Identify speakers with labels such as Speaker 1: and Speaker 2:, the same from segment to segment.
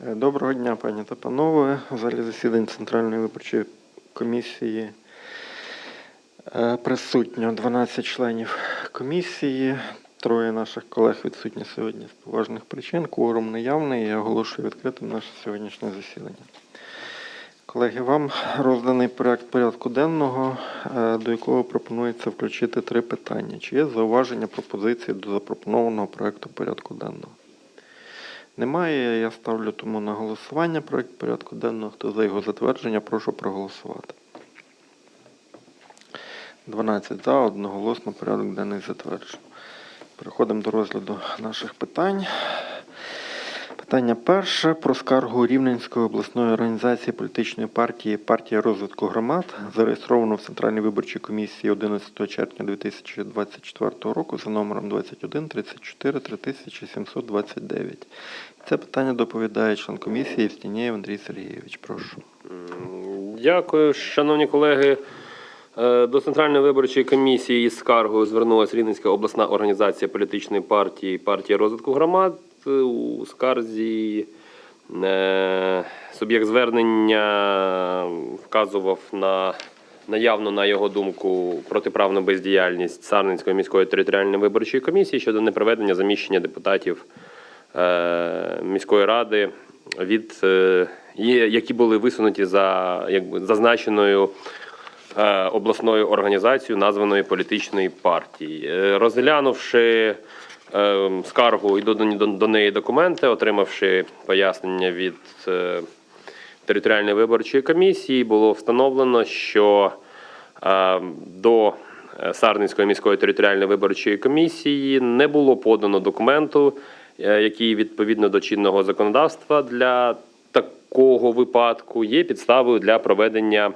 Speaker 1: Е, Доброго дня, пані та панове. В залі засідань Центральної виборчої комісії е, присутньо 12 членів комісії. Троє наших колег відсутні сьогодні з поважних причин. Кворум наявний. Я оголошую відкритим наше сьогоднішнє засідання. Колеги, вам розданий проект порядку денного, е, до якого пропонується включити три питання. Чи є зауваження пропозиції до запропонованого проекту порядку денного? Немає. Я ставлю тому на голосування проєкт порядку денного. Хто за його затвердження, прошу проголосувати. 12 за, одноголосно порядок денний затверджено. Переходимо до розгляду наших питань. Питання перше про скаргу Рівненської обласної організації політичної партії Партія розвитку громад, зареєстровано в Центральній виборчій комісії 11 червня 2024 року за номером 21 34 3729. Це питання доповідає член комісії Євстінєєв Андрій Сергійович. Прошу.
Speaker 2: Дякую, шановні колеги. Е, До Центральної виборчої комісії із скаргою звернулася Рівненська обласна організація політичної партії партія розвитку громад. У скарзі е, суб'єкт звернення вказував на наявну, на його думку, протиправну бездіяльність Сарненської міської територіальної виборчої комісії щодо непроведення заміщення депутатів е, міської ради від е, які були висунуті за якби зазначеною обласною організацією названої політичної партії. Розглянувши скаргу і додані до, неї документи, отримавши пояснення від е, територіальної виборчої комісії, було встановлено, що е, до е, Сарненської міської територіальної виборчої комісії не було подано документу, який відповідно до чинного законодавства для такого випадку є підставою для проведення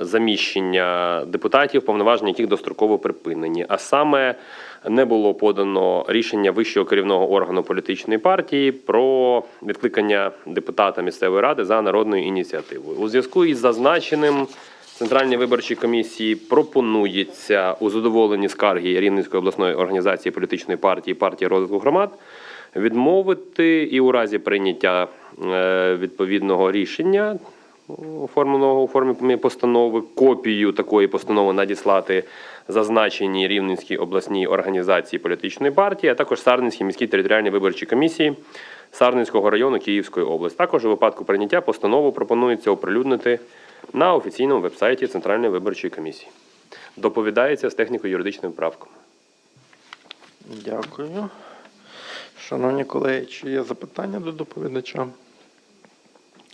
Speaker 2: заміщення депутатів, повноваження яких достроково припинені. А саме не було подано рішення вищого керівного органу політичної партії про відкликання депутата місцевої ради за народною ініціативою. У зв'язку із зазначеним Центральній виборчій комісії пропонується у задоволенні скарги Рівненської обласної організації політичної партії партії розвитку громад відмовити і у разі прийняття е, відповідного рішення, оформленого у формі постанови, копію такої постанови надіслати зазначеній Рівненській обласній організації політичної партії, а також Сарненській міській територіальній виборчій комісії Сарненського району Київської області. Також у випадку прийняття постанову пропонується оприлюднити на офіційному вебсайті Центральної виборчої комісії. Доповідається з техніко-юридичним правком.
Speaker 1: Дякую. Шановні колеги, чи є запитання до доповідача?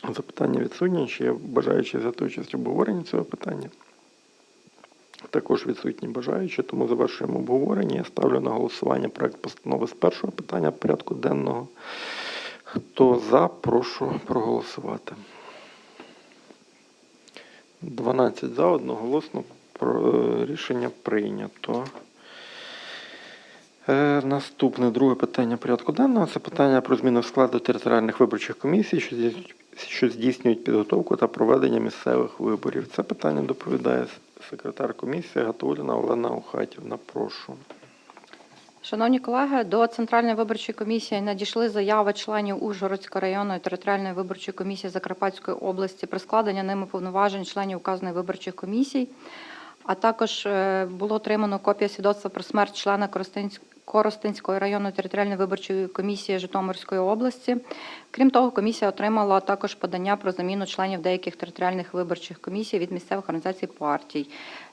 Speaker 1: Запитання відсутні, чи є бажаючі взяти участь в обговоренні цього питання? Також відсутні бажаючі, тому завершуємо обговорення. Я ставлю на голосування проект постанови з першого питання порядку денного. Хто за, прошу проголосувати. 12 за, одноголосно е, рішення прийнято. Е, Наступне друге питання порядку денного це питання про зміну складу територіальних виборчих комісій, що здійснюють- що здійснюють підготовку та проведення місцевих виборів. Це питання доповідає секретар комісії Гатуліна Олена Ухатівна. Прошу.
Speaker 3: Шановні колеги, до Центральної виборчої комісії надійшли заяви членів Ужгородської районної територіальної виборчої комісії Закарпатської області про складення ними повноважень членів указаної виборчих комісій. А також е, було отримано копія свідоцтва про смерть члена Коростенської районної територіальної виборчої комісії Житомирської області. Крім того, комісія отримала також подання про заміну членів деяких територіальних виборчих комісій від місцевих організацій партій.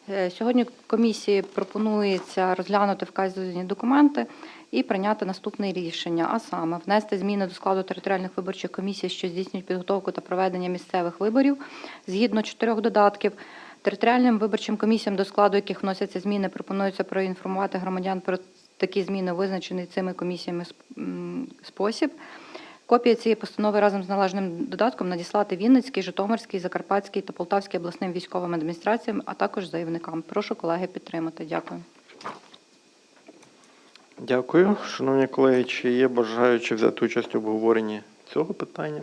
Speaker 3: Е, Сьогодні комісії пропонується розглянути вказані документи і прийняти наступне рішення, а саме внести зміни до складу територіальних виборчих комісій, що здійснюють підготовку та проведення місцевих виборів згідно чотирьох додатків. Територіальним виборчим комісіям, до складу яких вносяться зміни, пропонується проінформувати громадян про такі зміни, визначений цими комісіями спосіб. Копія цієї постанови разом з належним додатком надіслати Вінницький, Житомирський, Закарпатський та Полтавський обласним військовим адміністраціям, а також заявникам. Прошу колеги підтримати. Дякую.
Speaker 1: Дякую. Шановні колеги, чи є бажаючі взяти участь в обговоренні цього питання?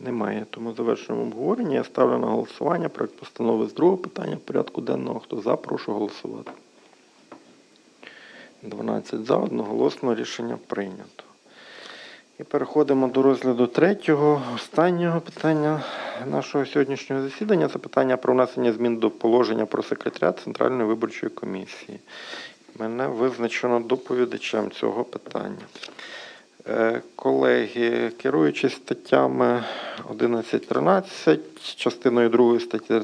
Speaker 1: Немає, тому завершуємо обговорення. Я ставлю на голосування проект постанови з другого питання порядку денного. Хто за, прошу голосувати. 12 за, одноголосно рішення прийнято. І переходимо до розгляду третього, останнього питання нашого сьогоднішнього засідання. Це питання про внесення змін до положення про секретаріат Центральної виборчої комісії. Мене визначено доповідачем цього питання. Е, Колеги, керуючись статтями 11.13, частиною 2 статті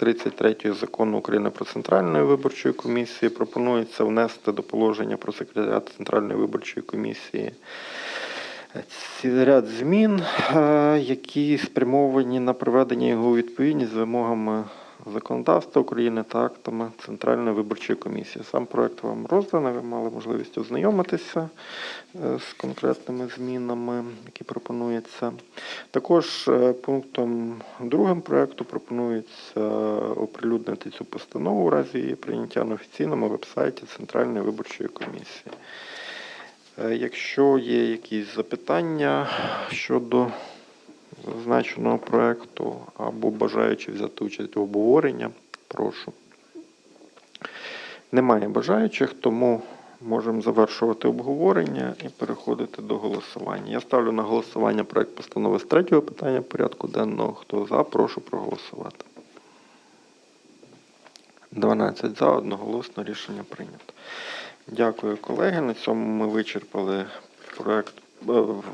Speaker 1: 33 закону України про Центральну виборчу комісію, пропонується внести до положення про секретаріат Центральної виборчої комісії ряд змін, е, які спрямовані на приведення його у відповідність з вимогами законодавства України та актами Центральної виборчої комісії. Сам проект вам розданий, ви мали можливість ознайомитися е, з конкретними змінами, які пропонуються. Також е, пунктом другим проекту пропонується оприлюднити цю постанову у разі її прийняття на офіційному вебсайті Центральної виборчої комісії. Е, Якщо є якісь запитання щодо зазначеного проекту або бажаючи взяти участь в обговоренні, прошу. Немає бажаючих, тому можемо завершувати обговорення і переходити до голосування. Я ставлю на голосування проект постанови з третього питання порядку денного. Хто за, прошу проголосувати. 12 за, одноголосно рішення прийнято. Дякую, колеги. На цьому ми вичерпали проект,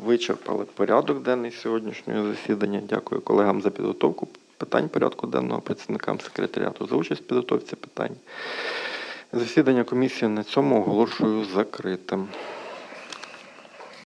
Speaker 1: вичерпали порядок денний сьогоднішнього засідання. Дякую колегам за підготовку питань порядку денного, працівникам секретаріату за участь в підготовці питань. Засідання комісії на цьому оголошую закритим.